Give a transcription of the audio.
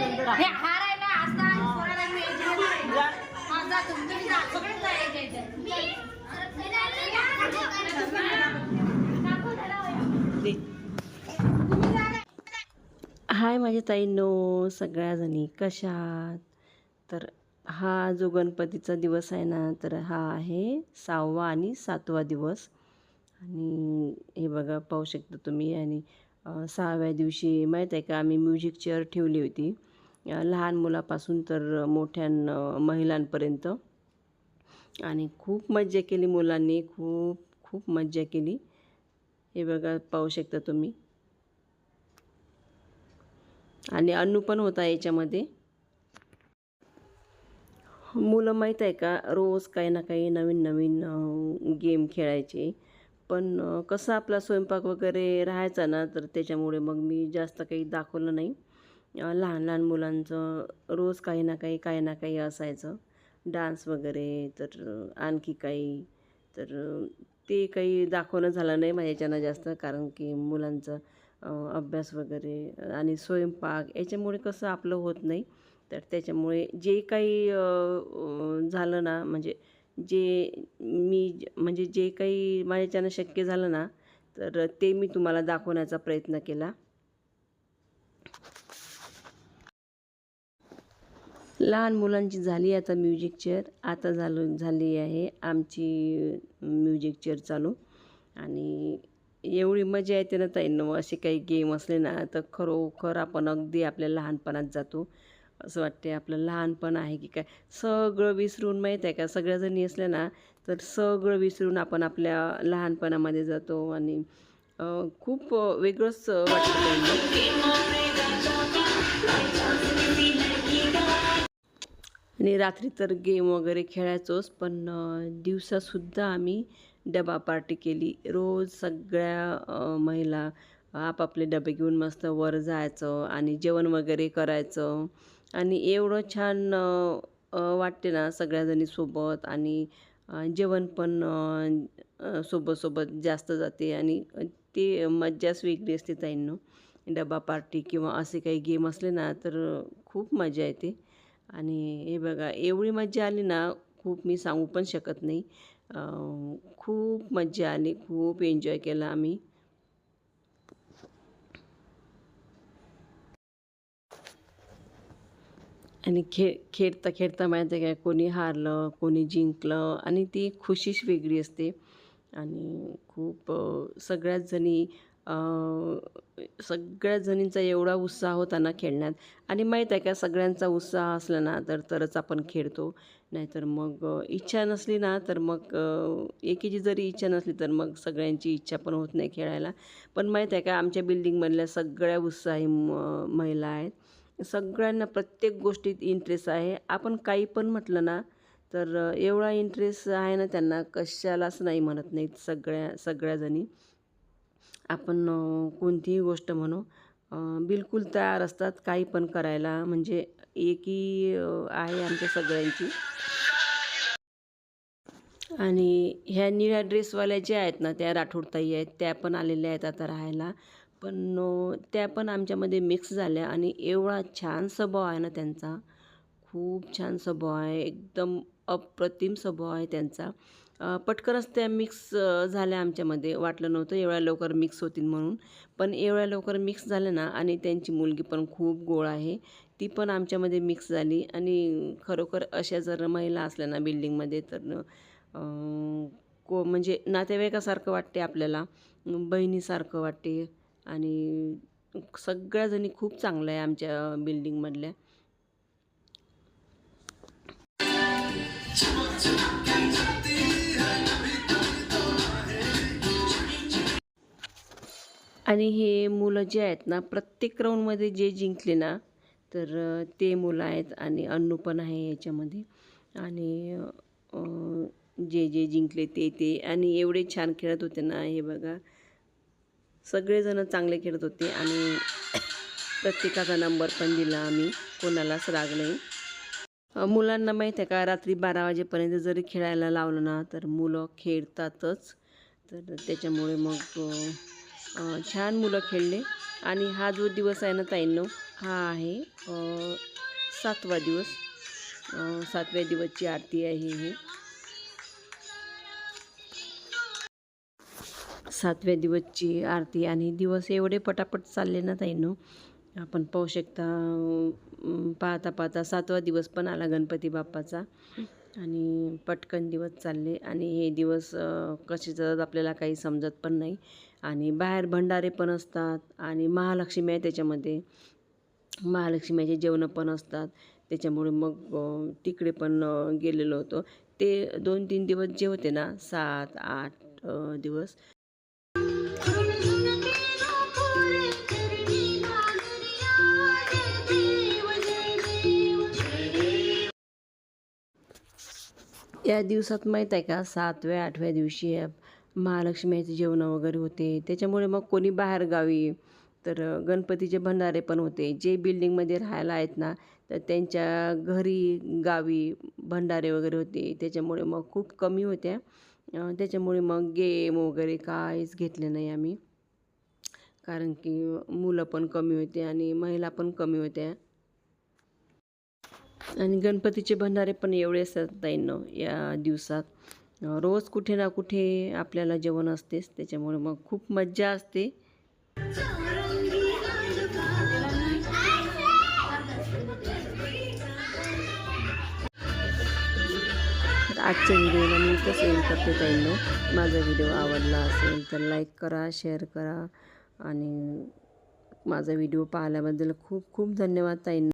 नंतर हे असता मी. हा. सगळेच जा यायचे इथे. दे. हाय माझ्या ताईंनो सगळ्याजणी कशा आहात तर हा जो गणपतीचा दिवस आहे ना तर हा आहे सहावा आणि सातवा दिवस आणि हे बघा पाहू शकता तुम्ही आणि सहाव्या दिवशी माहीत आहे का आम्ही म्युझिक चेअर ठेवली होती लहान मुलापासून तर मोठ्या महिलांपर्यंत. आणि खूप मज्जा केली मुलांनी खूप खूप मज्जा केली. हे बघा पाहू शकता तुम्ही. आणि अन्नू पण होता याच्यामध्ये. मुलं माहीत आहे का रोज काही ना काही नवीन नवीन गेम खेळायचे. पण कसं आपला स्वयंपाक वगैरे राहायचा ना तर त्याच्यामुळे मग मी जास्त काही दाखवलं नाही. लहान लहान मुलांचं रोज काही ना काही काही ना काही असायचं. डान्स वगैरे तर आणखी काही तर ते काही दाखवणं झालं नाही माझ्याच्यानं जास्त कारण की मुलांचं अभ्यास वगैरे आणि स्वयंपाक याच्यामुळे कसं आपलं होत नाही. तर त्याच्यामुळे जे काही झालं ना म्हणजे जे मी म्हणजे जे काही माझ्याच्यानं शक्य झालं ना तर ते मी तुम्हाला दाखवण्याचा प्रयत्न केला. लहान मुलांची झाली आता म्युझिक चेअर. आता झालो झाली आहे आमची म्युझिक चेअर चालू. आणि एवढी मजा येते ना ताईंनो. असे काही गेम असले ना तर खरोखर आपण अगदी आपल्या लहानपणात जातो. असं वाटते आपलं लहानपण आहे की काय? सगळं विसरून माहीत आहे का? सगळ्याजणी असल्या ना तर सगळं विसरून आपण आपल्या लहानपणामध्ये जातो. आणि खूप वेगळंच वाटतं आणि रात्री तर गेम वगैरे खेळायचोच पण दिवसासुद्धा आम्ही डबा पार्टी केली. रोज सगळ्या महिला आपापले डबे घेऊन मस्त वर जायचं आणि जेवण वगैरे करायचं. आणि एवढं छान वाटते ना सगळ्याजणी सोबत आणि जेवण पण सोबत सोबत जास्त जाते आणि ते मज्जाच वेगळी असते ताईंनो. डबा पार्टी किंवा असे काही गेम असले ना तर खूप मजा येते. आणि हे बघा एवढी मज्जा आली ना खूप मी सांगू पण शकत नाही. खूप मज्जा आली खूप एन्जॉय केला आम्ही. आणि खेळ खेळता खेळता माहिती आहे काय कोणी हारलं कोणी जिंकलं आणि ती खुशीच वेगळी असते. आणि खूप सगळ्याच जणी सगळ्या जणींचा एवढा उत्साह होता ना खेळण्यात. आणि माहीत आहे का सगळ्यांचा उत्साह असला ना तर तरच आपण खेळतो. नाहीतर मग इच्छा नसली ना तर मग एकीची जरी इच्छा नसली तर मग सगळ्यांची इच्छा पण होत नाही खेळायला. पण माहीत आहे का आमच्या बिल्डिंगमधल्या सगळ्या उत्साही महिला आहेत. सगळ्यांना प्रत्येक गोष्टीत इंटरेस्ट आहे. आपण काही पण म्हटलं ना तर एवढा इंटरेस्ट आहे ना त्यांना कशालाच नाही म्हणत नाहीत सगळ्या सगळ्याजणी. आपण कोणतीही गोष्ट म्हणू बिलकुल तयार असतात काही पण करायला. म्हणजे एकी आहे आमच्या सगळ्यांची. आणि ह्या निळ्या ड्रेसवाल्या ज्या आहेत ना त्या राठोडताई आहेत त्या पण आलेल्या आहेत आता राहायला. पण त्या पण आमच्यामध्ये मिक्स झाल्या आणि एवढा छान स्वभाव आहे ना त्यांचा. खूप छान स्वभाव आहे. एकदम अप्रतिम स्वभाव आहे त्यांचा. पटकनच त्या मिक्स झाल्या आमच्यामध्ये. वाटलं नव्हतं एवढ्या लवकर मिक्स होतील म्हणून. पण एवढ्या लवकर मिक्स झाल्या ना आणि त्यांची मुलगी पण खूप गोड आहे. ती पण आमच्यामध्ये मिक्स झाली. आणि खरोखर अशा जर महिला असल्या ना बिल्डिंगमध्ये तर को म्हणजे नातेवाईकासारखं वाटते आपल्याला. बहिणीसारखं वाटते. आणि सगळ्याजणी खूप चांगलं आहे आमच्या बिल्डिंगमधल्या आणि हे मुलं जे आहेत ना प्रत्येक राऊंडमध्ये जे जिंकले ना तर ते मुलं आहेत आणि अन्नू पण आहे याच्यामध्ये. आणि जे जे जिंकले ते ते. आणि एवढे छान खेळत होते ना हे बघा. सगळेजण चांगले खेळत होते आणि प्रत्येकाचा नंबर पण दिला आम्ही. कोणालाच राग नाही. मुलांना माहीत आहे का रात्री बारा वाजेपर्यंत जरी खेळायला लावलं ना तर मुलं खेळतातच. तर त्याच्यामुळे मग छान मुलं खेळले. आणि हा जो दिवस आहे ना ताईंनो हा आहे सातवा दिवस. सातव्या दिवसची आरती आहे ही. सातव्या दिवसची आरती आणि दिवस एवढे पटापट चालले ना ताईंनो आपण पाहू शकता पाहता पाहता सातवा दिवस पण आला गणपती बाप्पाचा. आणि पटकन दिवस चालले. आणि हे दिवस कसे जातात आपल्याला काही समजत पण नाही. आणि बाहेर भंडारे पण असतात आणि महालक्ष्मी आहे त्याच्यामध्ये. महालक्ष्मीचे जेवणं पण असतात. त्याच्यामुळे मग तिकडे पण गेलेलो होतो. ते दोन तीन दिवस जे होते ना सात आठ दिवस. या दिवसात माहीत आहे का सातव्या आठव्या दिवशी या महालक्ष्मीचे जेवणं वगैरे होते. त्याच्यामुळे मग कोणी बाहेर गावी तर गणपतीचे भंडारे पण होते. जे बिल्डिंगमध्ये राहायला आहेत ना तर त्यांच्या घरी गावी भंडारे वगैरे होते. त्याच्यामुळे मग खूप कमी होत्या. त्याच्यामुळे मग गेम वगैरे काहीच घेतले नाही आम्ही. कारण की मुलं पण कमी होते आणि महिला पण कमी होत्या. आणि गणपतीचे भंडारे पण एवढे असतात ताईंनो या दिवसात. रोज कुठे ना कुठे आपल्याला जेवण असतेच त्याच्यामुळे मग खूप मज्जा असते. आजच्या व्हिडिओला मी इथं सेंड करते त्यांना माझा व्हिडिओ आवडला असेल तर लाईक करा शेअर करा आणि माझा व्हिडिओ पाहिल्याबद्दल खूप खूप धन्यवाद ताईंना.